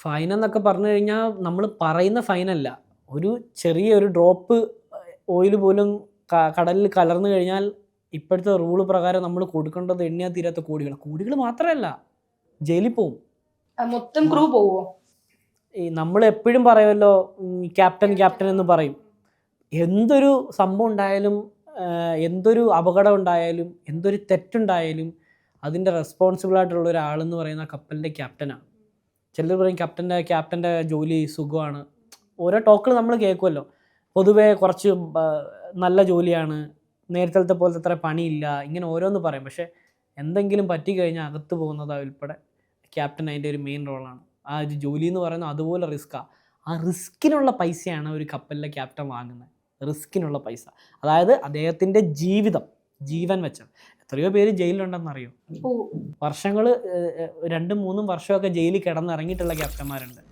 Fine എന്നൊക്കെ പറഞ്ഞു കഴിഞ്ഞാൽ നമ്മൾ പറയുന്ന ഫൈനല്ല ഒരു ചെറിയൊരു ഡ്രോപ്പ് ഓയിൽ പോലും കടലിൽ കലർന്നു കഴിഞ്ഞാൽ ഇപ്പോഴത്തെ റൂൾ പ്രകാരം നമ്മൾ കൊടുക്കേണ്ടത് എണ്ണിയാൽ തീരാത്ത കോടികൾ കോടികൾ മാത്രമല്ല ജയിലിൽ പോവും. മൊത്തം ക്രൂ പോവോ? ഈ നമ്മൾ എപ്പോഴും പറയുമല്ലോ ക്യാപ്റ്റൻ ക്യാപ്റ്റൻ എന്ന് പറയും. എന്തൊരു സംഭവം ഉണ്ടായാലും എന്തൊരു അപകടം ഉണ്ടായാലും എന്തൊരു തെറ്റുണ്ടായാലും അതിന്റെ റെസ്പോൺസിബിൾ ആയിട്ടുള്ള ഒരാളെന്ന് പറയുന്ന കപ്പലിന്റെ ക്യാപ്റ്റനാണ് ചിലർ പറയും ക്യാപ്റ്റന്റെ ക്യാപ്റ്റന്റെ ജോലി സുഖമാണ്. ഓരോ ടോക്കൾ നമ്മൾ കേൾക്കുമല്ലോ പൊതുവേ കുറച്ച് നല്ല ജോലിയാണ്. നേരത്തെ പോലത്തെ അത്ര പണിയില്ല. ഇങ്ങനെ ഓരോന്ന് പറയും. പക്ഷേ എന്തെങ്കിലും പറ്റിക്കഴിഞ്ഞാൽ അകത്ത് പോകുന്നത് ഉൾപ്പെടെ ക്യാപ്റ്റൻ അതിന്റെ ഒരു മെയിൻ റോളാണ് ആ ഒരു ജോലി എന്ന് പറയുന്നത് അതുപോലെ റിസ്ക്കാണ് ആ. റിസ്ക്കിനുള്ള പൈസയാണ് ഒരു കപ്പലിലെ ക്യാപ്റ്റൻ വാങ്ങുന്നത്. റിസ്കിനുള്ള പൈസ. അതായത് അദ്ദേഹത്തിന്റെ ജീവിതം. ജീവൻ വെച്ചത്. എത്രയോ പേര് ജയിലിലുണ്ടെന്നറിയോ? അറിയോ വർഷങ്ങൾ രണ്ടും മൂന്നും വർഷമൊക്കെ ജയിലിൽ കിടന്നിറങ്ങിയിട്ടുള്ള ക്യാപ്റ്റന്മാരുണ്ട്.